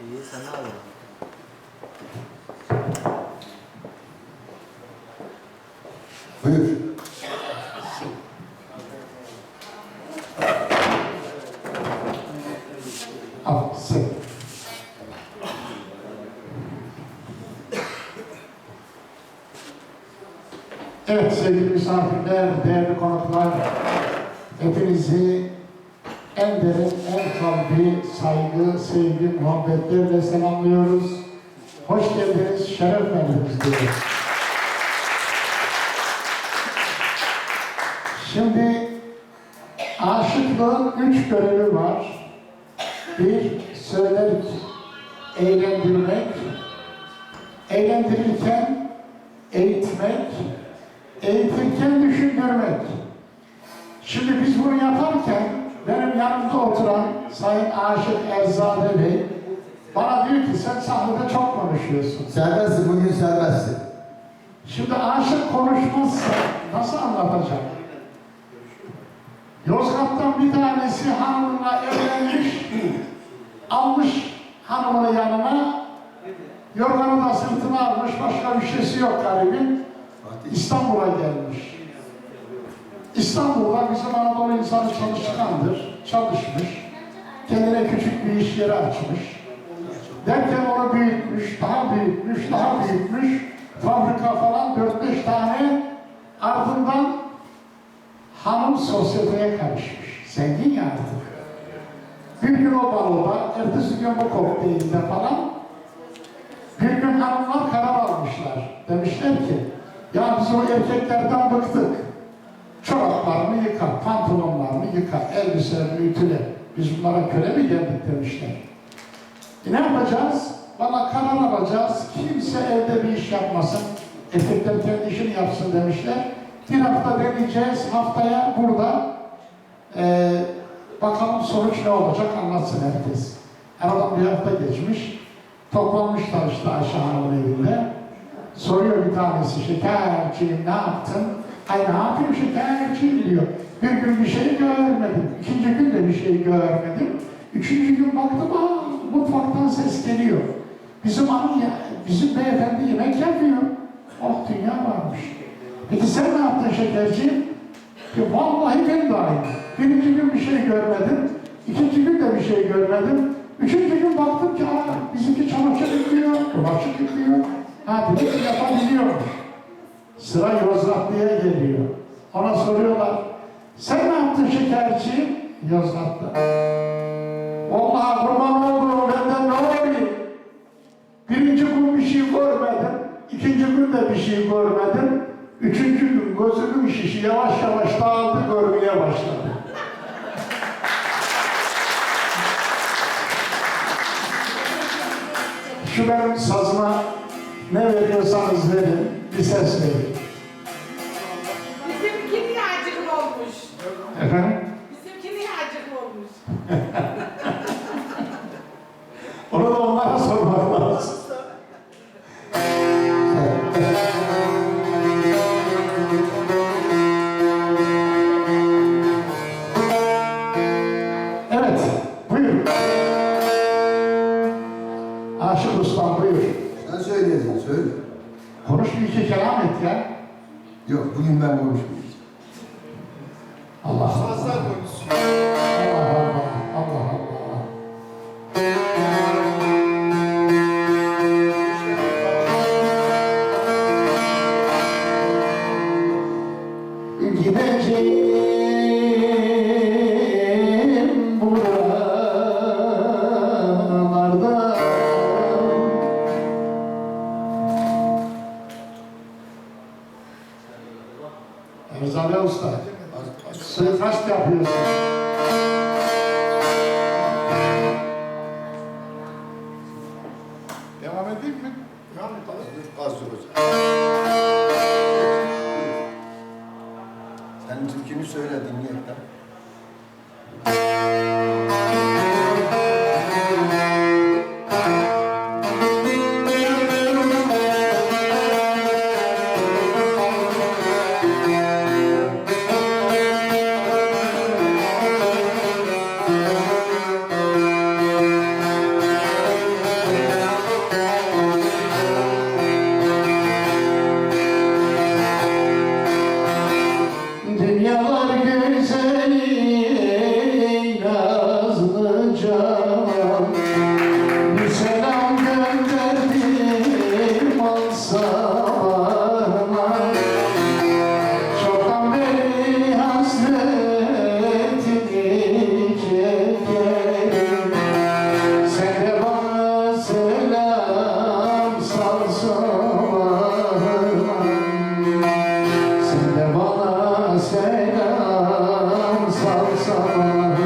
İyi sen ne yapıyorsun? Buyur. Al sen. Evet sevgili misafirler, değerli konuklar, hepinizi en derin, kalbi saygı, sevgi, muhabbetlerle selamlıyoruz. Hoş geldiniz, şeref verdiniz diyoruz. Şimdi aşıklığın üç görevi var. Bir, söylerik, eğlendirmek, eğlendirirken eğitmek, eğitirken düşündürmek. Şimdi biz bunu yaparken oturan Sayın Aşık Erzade Bey bana diyor ki sen sahnede çok konuşuyorsun. Serbestsin, bugün serbestsin. Şimdi aşık konuşmazsa nasıl anlatacak? Yozgat'tan bir tanesi hanımla evlenmiş, almış hanımını yanına, yorganı da sırtına almış, başka bir şeysi yok garibin. İstanbul'a gelmiş. İstanbul'da bizim Anadolu insanı çalışkandır, çalışmış. Kendine küçük bir iş yeri açmış. Derken onu büyütmüş, daha büyütmüş, daha büyütmüş. Fabrika falan 4-5 tane ardından hanım sosyeteye karışmış. Zengin ya artık. Bir gün o baloda, ertesi gün bu kokteylde falan bir gün hanımlar karar almışlar. Demişler ki, ya biz o erkeklerden bıktık. Yıka, elbiselerini ütüle. Biz bunlara köle mi geldik demişler. E ne yapacağız? Valla karar alacağız. Kimse evde bir iş yapmasın. Erkekler kendi işini yapsın demişler. Bir hafta deneyeceğiz. Haftaya burada eee, bakalım sonuç ne olacak anlatsın herkes. Aradan bir hafta geçmiş. Toplanmışlar işte Ayşe Hanım'ın evinde. Soruyor bir tanesi şekerciğim ne yaptın? Ay ne yapayım şekerciğim diyor. Bir gün bir şey görmedim. İkinci gün de bir şey görmedim. Üçüncü gün baktım aa mutfaktan ses geliyor. Bizim hanım ya, bizim beyefendi yemek yapıyor. Oh dünya varmış. Peki sen ne yaptın şekerciğim? Ya vallahi ben de aynı. Birinci gün bir şey görmedim. ikinci gün de bir şey görmedim. Üçüncü gün baktım ki aa bizimki çamaşır yıkıyor, bulaşık yıkıyor. Ha demek ki yapabiliyormuş. Sıra Yozgatlı'ya geliyor. Ona soruyorlar. Sen ne yaptın şekerci? Yozgatlı. Vallahi kurban olduğum benden ne oluyor? Birinci gün bir şey görmedim. ikinci gün de bir şey görmedim. Üçüncü gün gözümün şişi yavaş yavaş dağıldı görmeye başladı. Şu benim sazıma ne veriyorsanız verin, bir ses verin. Bizimki niye acıklı olmuş? Efendim? Bizimki niye acıklı olmuş? Onu da onlara sormak lazım. Evet, buyur. Aşık Ustam buyur. Sen söyleyeceksin, söyle. Konuş bir iki kelam et ya. Yok, bugün ben konuşmayacağım. Allah Allah. Allah Salsana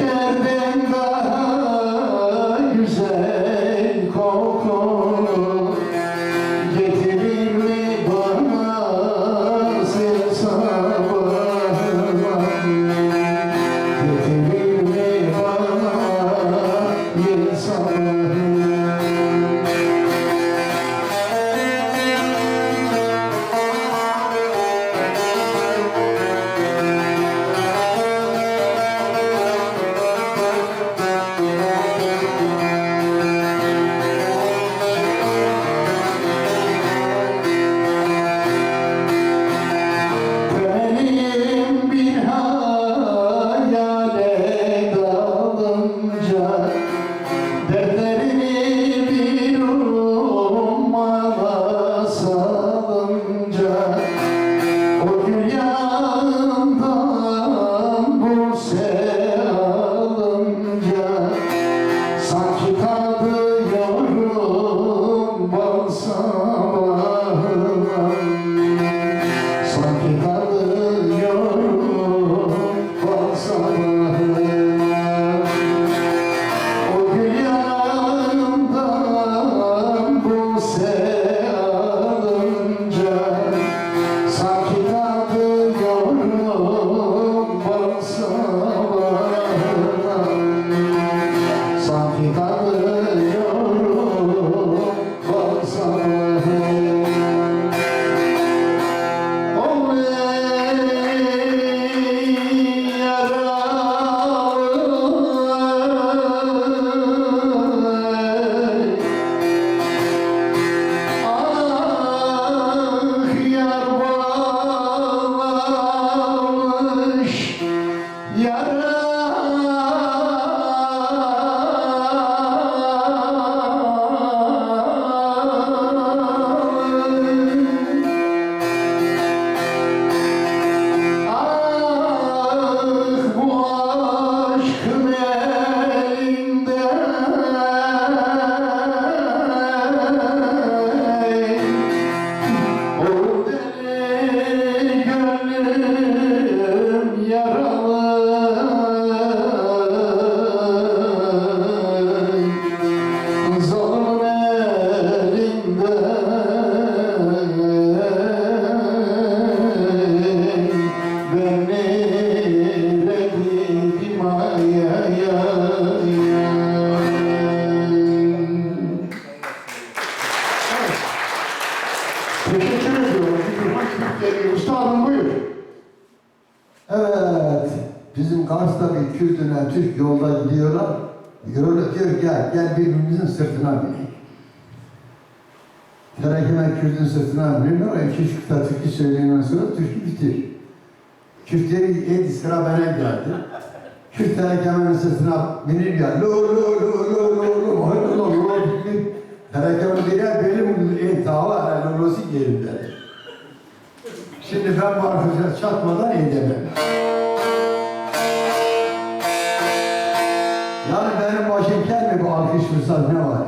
yeter be. Teşekkür ediyorum. Mikrofon üstadım buyur. Evet, bizim Kars'ta bir Kürt'üne Türk yolda gidiyorlar. Yolda diyor gel, gel birbirimizin sırtına binelim. Terekeme Kürt'ün sırtına biniyorlar. İki üç türkü söyleyenden sonra türkü bitir. Kürtleri yedi sıra bana geldi. Kürt terekemenin sırtına binir ya. Lo lo lo lo lo lo Bu arkadaşa çatmadan edemem. Yani benim başım kel mi bu alkış fırsat ne var?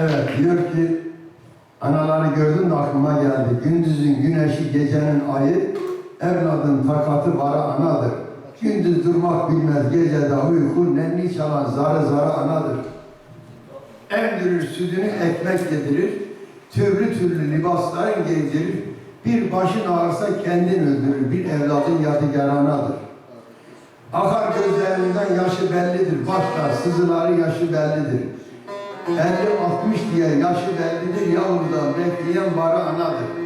Evet diyor ki anaları gördüm de aklıma geldi. Gündüzün güneşi gecenin ayı evladın takatı bara anadır. Gündüz durmak bilmez gecede uyku nenni çalan zarı zarı anadır. Emdirir sütünü ekmek yedirir, türlü türlü libasların giydirir, bir başın ağrısa kendin öldürür, bir evladın yadigaranadır. Akar gözlerinden yaşı bellidir, başlar sızıları yaşı bellidir. 50-60 diye yaşı bellidir, yavrudan bekleyen bara anadır.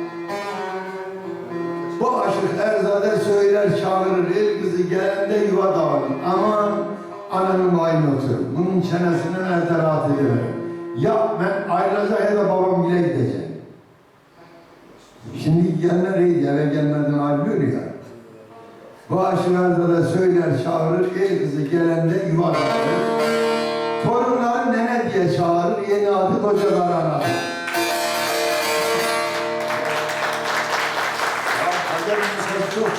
Bu aşık erzade söyler çağırır, el kızı gelende yuva dağılır. Aman ananın vayını otur. Bunun çenesine nerede rahat edemem. Ya ben ayrılacak ya da babam bile gideceğim. Şimdi gelenler iyi, eve gelmeden ayrılıyor ya. Bu aşık erzade söyler çağırır, el kızı gelende yuva dağılır. Torunlar nene diye çağırır, yeni adı kocalar ana. Çok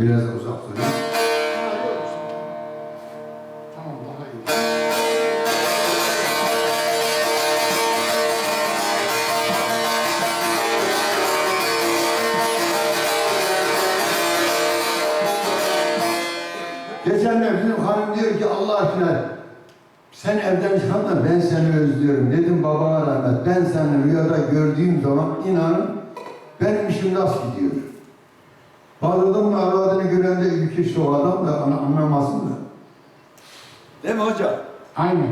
biraz da uzak dur. Tamam daha iyi. Geçenler bizim hanım diyor ki Allah aşkına sen evden çıkan da ben seni özlüyorum. Dedim babana rahmet ben seni rüyada gördüğüm zaman inanın benim işim nasıl gidiyor ben de ilk o adam da anlamazsın da. Değil mi hocam? Aynen.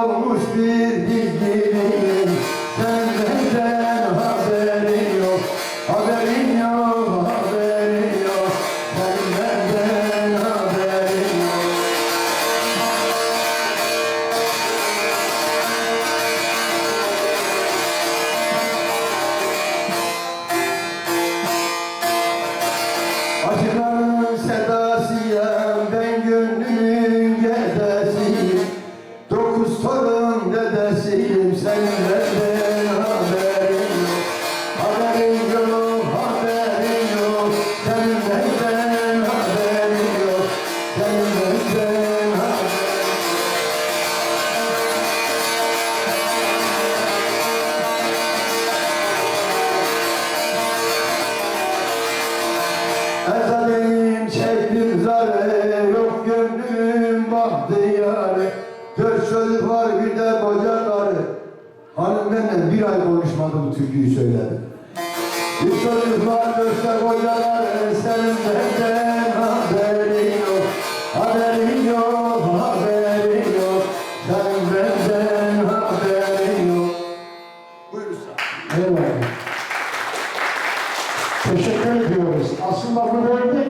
Louvado nos. Çocuk var bir de koca karı. Hanım benimle bir ay konuşmadı bu türküyü söyledi. Bir çocuklar görse kocaları senin benden